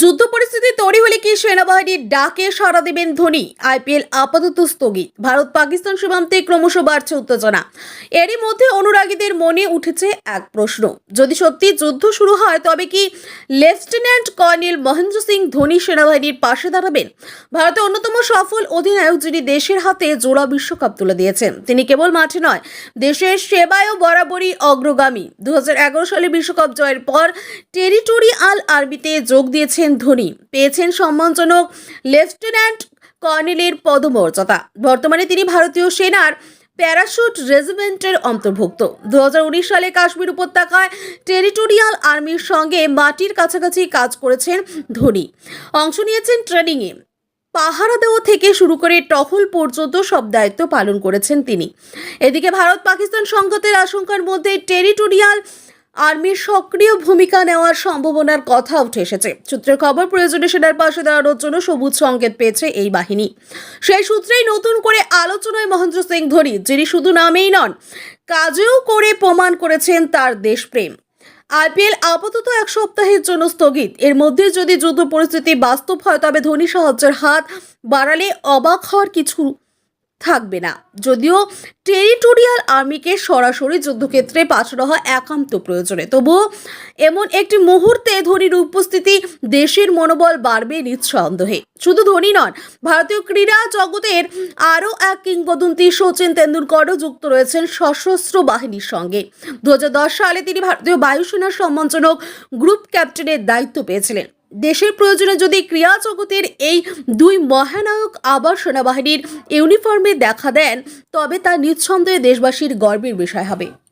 যুদ্ধ পরিস্থিতি তৈরি হলে কি সেনাবাহিনীর ডাকে সাড়া দেবেন ধোনি? আইপিএল আপাতত স্থগিত। ভারত পাকিস্তান সীমান্তে ক্রমশ বাড়ছে উত্তেজনা। এরই মধ্যে অনুরাগীদের মনে উঠেছে এক প্রশ্ন। যদি সত্যি যুদ্ধ শুরু হয়, তবে কি লেফটেন্যান্ট কর্নেল মহেন্দ্র সিং ধোনি সেনাবাহিনীর পাশে দাঁড়াবেন? ভারতের অন্যতম সফল অধিনায়ক যিনি দেশের হাতে জোড়া বিশ্বকাপ তুলে দিয়েছেন, তিনি কেবল মাঠে নয়, দেশের সেবায়ও বরাবরই অগ্রগামী। দু হাজার এগারো সালে বিশ্বকাপ জয়ের পর টেরিটোরিয়াল আর্মিতে যোগ দিয়েছেন ধোনি। পেয়েছেন সম্মানজনক লেফটেন্যান্ট কর্নেলের পদমর্যাদা। বর্তমানে তিনি ভারতীয় সেনার প্যারাশুট রেজিমেন্টের অন্তর্ভুক্ত। দুহাজার উনিশ সালে কাশ্মীর উপত্যকায় টেরিটোরিয়াল আর্মির সঙ্গে মাটির কাছাকাছি কাজ করেছেন ধোনি। অংশ নিয়েছেন ট্রেনিংয়ে। পাহারা দেওয়া থেকে শুরু করে টহল পর্যন্ত সব দায়িত্ব পালন করেছেন তিনি। এদিকে ভারত পাকিস্তান সংঘাতের আশঙ্কার মধ্যে টেরিটোরিয়াল আর্মির সক্রিয় ভূমিকা নেওয়ার সম্ভাবনার কথা উঠে এসেছে। সূত্রের খবর, প্রয়োজনে সেনার পাশে দাঁড়ানোর জন্য সবুজ সংকেত পেয়েছে এই বাহিনী। সেই সূত্রেই নতুন করে আলোচনায় মহেন্দ্র সিং ধোনি, যিনি শুধু নামেই নন, কাজেও করে প্রমাণ করেছেন তার দেশপ্রেম। আইপিএল আপাতত এক সপ্তাহের জন্য স্থগিত। এর মধ্যে যদি যুদ্ধ পরিস্থিতি বাস্তব হয়, তবে ধোনি সাহায্যের হাত বাড়ালে অবাক হওয়ার কিছু থাকবে না। যদিও টেরিটোরিয়াল আর্মিকে সরাসরি যুদ্ধক্ষেত্রে পাঠানো হয় একান্ত প্রয়োজনে। তবুও এমন একটি মুহূর্তে ধোনির উপস্থিতি দেশের মনোবল বাড়বে নিঃসন্দেহে। শুধু ধোনি নন, ভারতীয় ক্রীড়া জগতের আরও এক কিংবদন্তি সচিন তেন্ডুলকরও যুক্ত রয়েছেন সশস্ত্র বাহিনীর সঙ্গে। দুহাজার দশ সালে তিনি ভারতীয় বায়ুসেনার সম্মানজনক গ্রুপ ক্যাপ্টেনের দায়িত্ব পেয়েছিলেন। দেশের প্রয়োজনে যদি ক্রিয়া জগতের এই দুই মহানায়ক আবার সেনাবাহিনীর ইউনিফর্মে দেখা দেন, তবে তা নিঃসন্দেহে দেশবাসীর গর্বের বিষয় হবে।